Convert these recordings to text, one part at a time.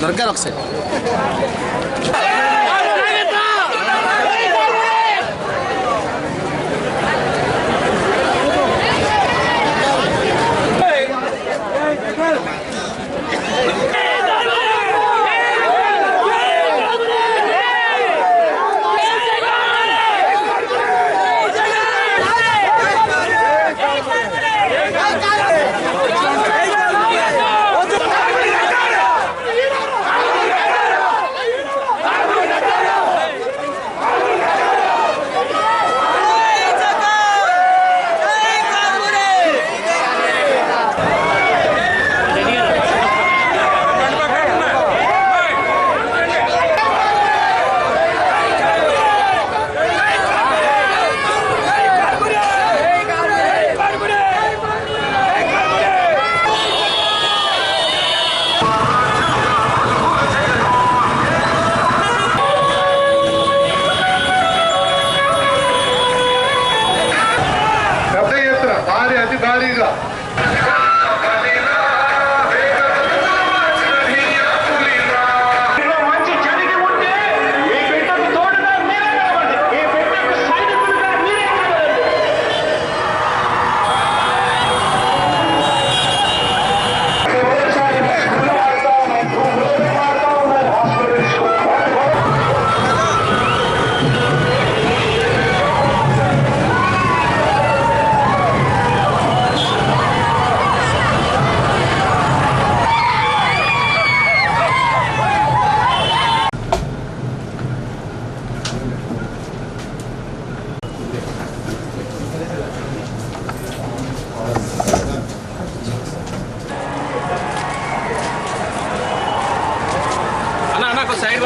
దొరకారు ఒకసారి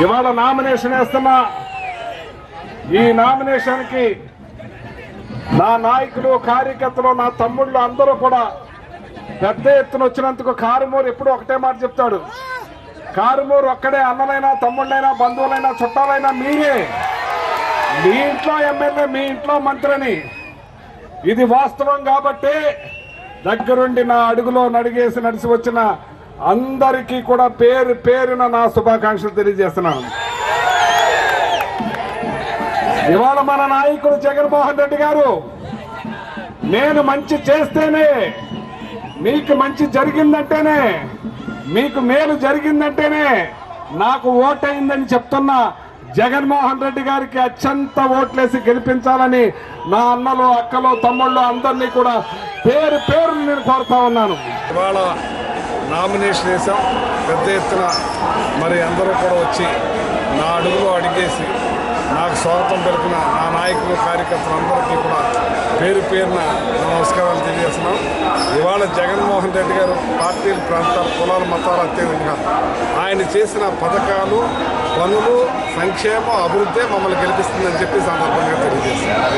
ఇవాళ నామినేషన్ వేస్తున్నా ఈ నామినేషన్కి నా నాయకులు కార్యకర్తలు నా తమ్ముళ్ళు అందరూ కూడా పెద్ద ఎత్తున వచ్చినందుకు కారుమూరు ఎప్పుడు ఒకటే మాట చెప్తాడు. కారుమూరు ఒక్కడే అన్నలైనా తమ్ముళ్ళైనా బంధువులైనా చుట్టాలైనా మీరే. మీ ఇంట్లో ఎమ్మెల్యే మీ ఇంట్లో మంత్రిని. ఇది వాస్తవం కాబట్టి దగ్గరుండి నా అడుగులో నడిగేసి నడిచి వచ్చిన అందరికీ కూడా పేరు పేరున నా శుభాకాంక్షలు తెలియజేస్తున్నాను. ఇవాళ మన నాయకుడు జగన్మోహన్ రెడ్డి గారు నేను మంచి చేస్తేనే మీకు మంచి జరిగిందంటేనే మీకు మేలు జరిగిందంటేనే నాకు ఓటైందని చెప్తున్న జగన్మోహన్ రెడ్డి గారికి అత్యంత ఓట్లేసి గెలిపించాలని నా అన్నలు అక్కలు తమ్ముళ్ళు అందరినీ కూడా పేరు పేరు నేను కోరుతా ఉన్నాను. ఇవాళ నామినేషన్ వేసాం పెద్ద ఎత్తున మరి అందరూ కూడా వచ్చి నా అడుగులో అడిగేసి నాకు స్వాగతం పలికిన నా నాయకులు కార్యకర్తలందరికీ కూడా పేరు పేరున నమస్కారాలు తెలియజేస్తున్నాం. ఇవాళ జగన్మోహన్ రెడ్డి గారు పార్టీలు ప్రాంతాలు కులాల మతాలు అత్యధికంగా ఆయన చేసిన పథకాలు పనులు సంక్షేమ అభివృద్ధి మమ్మల్ని గెలిపిస్తుందని చెప్పి సందర్భంగా తెలియజేస్తున్నారు